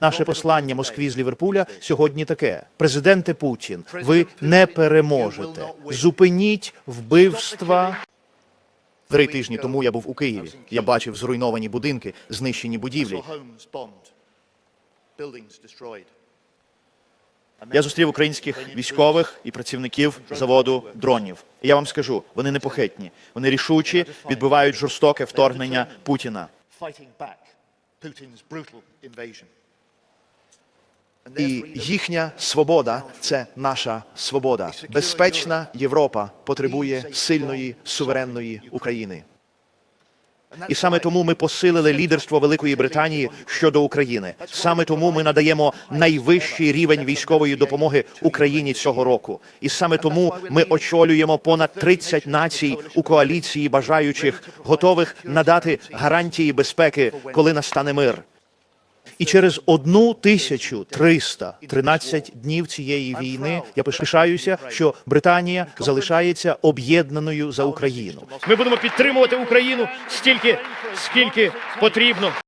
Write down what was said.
Наше послання Москві з Ліверпуля сьогодні таке: президенте Путін, ви не переможете. Зупиніть вбивства. Три тижні тому я був у Києві. Я бачив зруйновані будинки, знищені будівлі. Я зустрів українських військових і працівників заводу дронів. І я вам скажу, вони непохитні, вони рішучі, відбивають жорстоке вторгнення Путіна. І їхня свобода це наша свобода. Безпечна Європа потребує сильної суверенної України. І саме тому ми посилили лідерство Великої Британії щодо України. Саме тому ми надаємо найвищий рівень військової допомоги Україні цього року. І саме тому ми очолюємо понад 30 націй у коаліції бажаючих, готових надати гарантії безпеки, коли настане мир. І через одну тисячу триста тринадцять днів цієї війни я пишаюся, що Британія залишається об'єднаною за Україну. Ми будемо підтримувати Україну стільки, скільки потрібно.